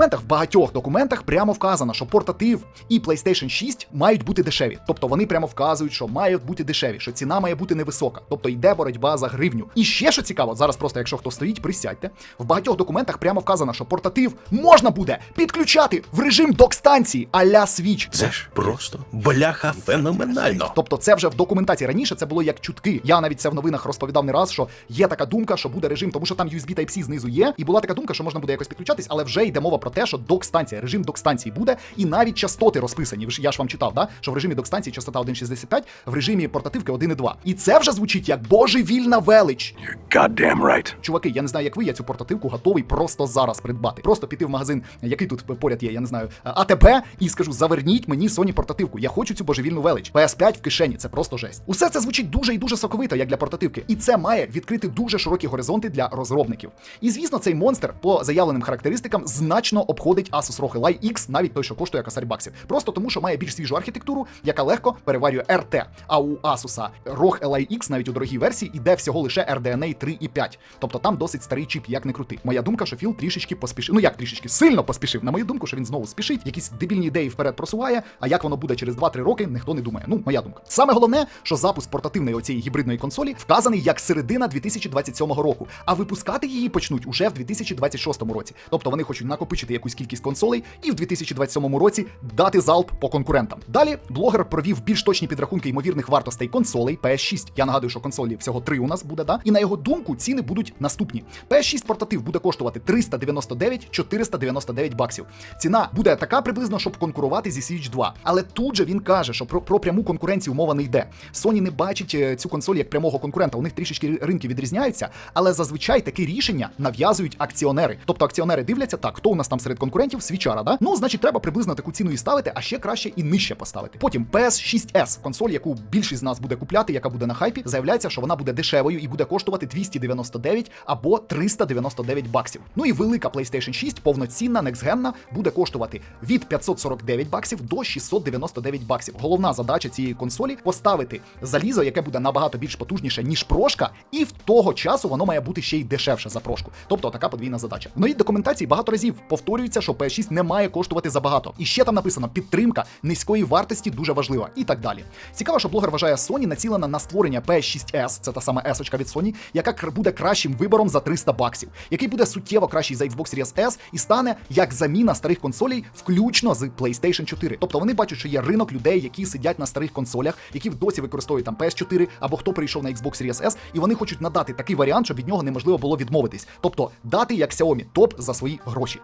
документах, в багатьох документах прямо вказано, що портатив і PlayStation 6 мають бути дешеві. Тобто вони прямо вказують, що мають бути дешеві, що ціна має бути невисока. Тобто йде боротьба за гривню. І ще що цікаво, зараз просто, якщо хто стоїть, присядьте. В багатьох документах прямо вказано, що портатив можна буде підключати в режим док-станції а-ля Switch. Це ж просто бляха феноменально. Тобто, це вже в документації раніше це було як чутки. Я навіть це в новинах розповідав не раз, що є така думка, що буде режим, тому що там USB Type-C знизу є, і була така думка, що можна буде якось підключатись, але вже йде мова про те, що док-станція, режим док-станції буде, і навіть частоти розписані. Я ж вам читав, да? що в режимі док-станції частота 1.65, в режимі портативки 1.2. І це вже звучить як божевільна велич. You're goddamn right. Чуваки, я не знаю, як ви, я цю портативку готовий просто зараз придбати. Просто піти в магазин, який тут поряд є, я не знаю, АТБ, і скажу: заверніть мені Sony портативку. Я хочу цю божевільну велич. PS5 в кишені, це просто жесть. Усе це звучить дуже і дуже соковито, як для портативки, і це має відкрити дуже широкі горизонти для розробників. І звісно, цей монстр по заявленим характеристикам значно обходить Asus ROG Ally X, навіть той, що коштує косарь баксів. Просто тому, що має більш свіжу архітектуру, яка легко переварює RT. А у Asus ROG Ally X, навіть у дорогій версії, іде всього лише RDNA 3.5. Тобто там досить старий чіп, як не крути. Моя думка, що Філ трішечки поспішив. Ну як трішечки сильно поспішив. На мою думку, що він знову спішить, якісь дебільні ідеї вперед просуває. А як воно буде через 2-3 роки, ніхто не думає. Ну, моя думка. Саме головне, що запуск портативної оцієї гібридної консолі вказаний як середина 2027 року, а випускати її почнуть уже в 2026 році. Тобто вони хочуть накопичити якусь кількість консолей і в 2027 році дати залп по конкурентам. Далі блогер провів більш точні підрахунки ймовірних вартостей консолей PS6. Я нагадую, що консолі всього три у нас буде, да? І на його думку, ціни будуть наступні. PS6 портатив буде коштувати 399-499 баксів. Ціна буде така приблизно, щоб конкурувати зі Switch 2. Але тут же він каже, що про, про пряму конкуренцію мова не йде. Sony не бачить е, цю консоль як прямого конкурента. У них трішечки ринки відрізняються, але зазвичай такі рішення нав'язують акціонери. Тобто акціонери дивляться, так, хто у нас там серед конкурентів, свічара, да? Ну, значить, треба приблизно таку ціну і ставити, а ще краще і нижче поставити. Потім PS6S, консоль, яку більшість з нас буде купляти, яка буде на хайпі, заявляється, що вона буде дешевою і буде коштувати 299 або 399 баксів. Ну і велика PlayStation 6, повноцінна, некстгенна, буде коштувати від 549 баксів до 699 баксів. Головна задача цієї консолі поставити залізо, яке буде набагато більш потужніше, ніж прошка, і в того часу воно має бути ще й дешевше за прошку. Тобто така подвійна задача. В новій документації багато разів повторюється, що PS6 не має коштувати забагато. І ще там написано підтримка низької вартості дуже важлива і так далі. Цікаво, що блогер вважає Sony націлена на створення PS6S, це та сама S від Sony, яка буде кращим вибором за 300 баксів, який буде суттєво кращий за Xbox Series S і стане як заміна старих консолей, включно з PlayStation 4. Тобто вони бачать, що є ринок людей, які сидять на старих консолях, які досі використовують там PS4 або хто прийшов на Xbox Series S, і вони хочуть надати такий варіант, щоб від нього неможливо було відмовитись. Тобто дати як Xiaomi топ за свої гроші.